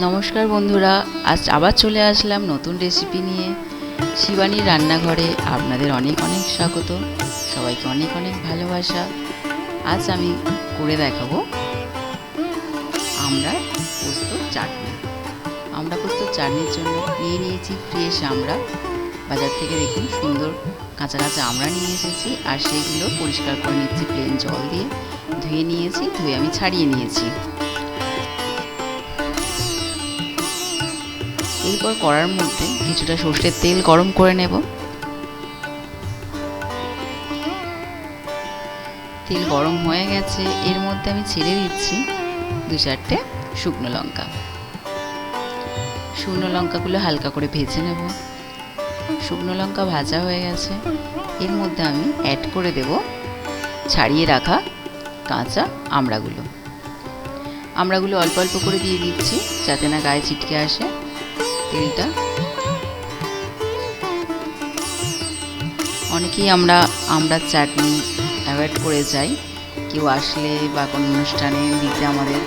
নমস্কার বন্ধুরা, আজ আবার চলে আসলাম নতুন রেসিপি নিয়ে। শিবানীর রান্নাঘরে আপনাদের অনেক অনেক স্বাগত। সবাইকে অনেক অনেক ভালোবাসা। আজ আমি করে দেখাবো আমরা পোস্ত চাটনি। আমরা পোস্ত চাটনির জন্য নিয়ে নিয়েছি ফ্রেশ আমরা। বাজার থেকে দেখুন সুন্দর কাঁচা কাঁচা আমরা নিয়ে এসেছি আর সেইগুলো পরিষ্কার করে নিচ্ছি প্লেন জল দিয়ে। ধুয়ে নিয়েছি, ধুয়ে আমি ছাড়িয়ে নিয়েছি। এরপর কড়ার মধ্যে কিছুটা সর্ষের তেল গরম করে নেব। তেল গরম হয়ে গেছে। এর মধ্যে আমি ছেড়ে দিচ্ছি দু চারটে শুকনো লঙ্কা। শুকনো লঙ্কাগুলো হালকা করে ভেজে নেব। শুকনো লঙ্কা ভাজা হয়ে গেছে। এর মধ্যে আমি অ্যাড করে দেব ছাড়িয়ে রাখা কাঁচা আমড়াগুলো। আমড়াগুলো অল্প অল্প করে দিয়ে দিচ্ছি যাতে না গায়ে ছিটকে আসে। তেলটা। অনেকেই আমরা আমরা চাটনি অ্যাভয়েড করে যাই। কেউ আসলে বা কোনো অনুষ্ঠানে দিতে আমাদের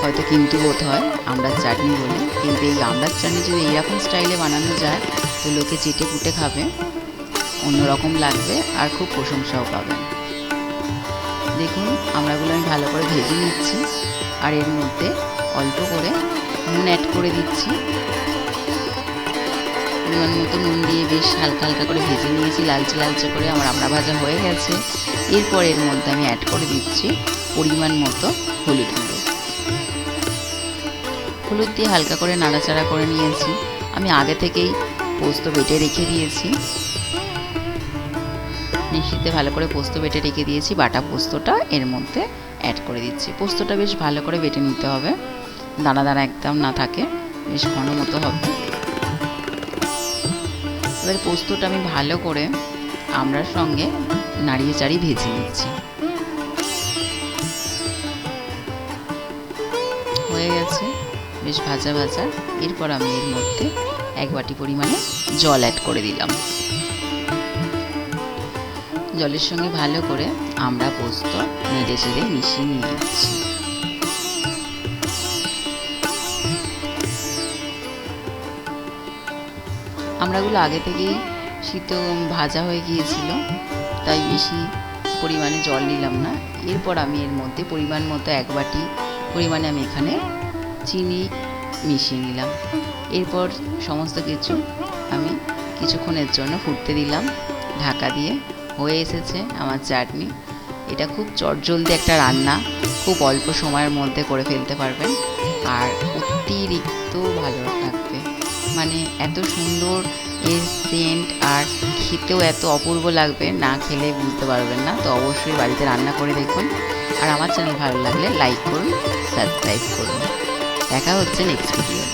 হয়তো কিন্তু বোধ হয় আমরা চাটনি বলি। কিন্তু এই আমড়ার চাটনি যদি এইরকম স্টাইলে বানানো যায়, তো লোকে চেটে পুটে খাবে, অন্যরকম লাগবে আর খুব প্রশংসাও পাবে। দেখুন আমড়াগুলো আমি ভালো করে ভেজে নিচ্ছি। আর এর মধ্যে অল্প করে নুন অ্যাড করে দিচ্ছি। পরিমাণ মতো নুন দিয়ে বেশ হালকা হালকা করে ভেজে নিয়েছি, লালচে লালচে করে আমার আমড়া ভাজা হয়ে গেছে। এরপর এর মধ্যে আমি অ্যাড করে দিচ্ছি পরিমাণ মতো হলুদ গুঁড়ো। হলুদ দিয়ে হালকা করে নাড়াচাড়া করে নিয়েছি। আমি আগে থেকেই পোস্ত বেটে রেখে দিয়েছি। মিষ্টিতে ভালো করে পোস্ত বেটে রেখে দিয়েছি। বাটা পোস্তটা এর মধ্যে অ্যাড করে দিচ্ছি। পোস্তটা বেশ ভালো করে বেটে নিতে হবে। দানা দানা একদম না থাকে, বেশ ঘন মতো হবে। এবার পোস্তটা আমি ভালো করে আমরার সঙ্গে নাড়িয়ে চাড়িয়ে ভেজে নিচ্ছি। হয়ে গেছে, বেশ ভাজা ভাজা। এরপর আমি এর মধ্যে এক বাটি পরিমাণে জল অ্যাড করে দিলাম। জলের সঙ্গে ভালো করে আমরা পোস্ত নেড়ে চেড়ে মিশিয়ে নিয়ে যাচ্ছি আমরাগুলো আগে থেকেই শীত ভাজা হয়ে গিয়েছিল, তাই বেশি পরিমাণে জল নিলাম না। এরপর আমি এর মধ্যে পরিমাণ মতো এক বাটি পরিমাণে আমি এখানে চিনি মিশিয়ে নিলাম। এরপর সমস্ত কিছু আমি কিছুক্ষণের জন্য ফুটতে দিলাম। ঢাকা দিয়ে হয়ে এসেছে আমার চাটনি। এটা খুব চটজলদি একটা রান্না, খুব অল্প সময়ের মধ্যে করে ফেলতে পারবেন। আর অতিরিক্ত ভালো লাগবে। মানে এত সুন্দর এর সেন্ট আর খেতেও এত অপূর্ব লাগবে, না খেলে বুঝতে পারবেন না। তো অবশ্যই বাড়িতে রান্না করে দেখুন। আর আমার চ্যানেল ভালো লাগলে লাইক করুন সাবস্ক্রাইব করুন। দেখা হচ্ছে নেক্সট ভিডিও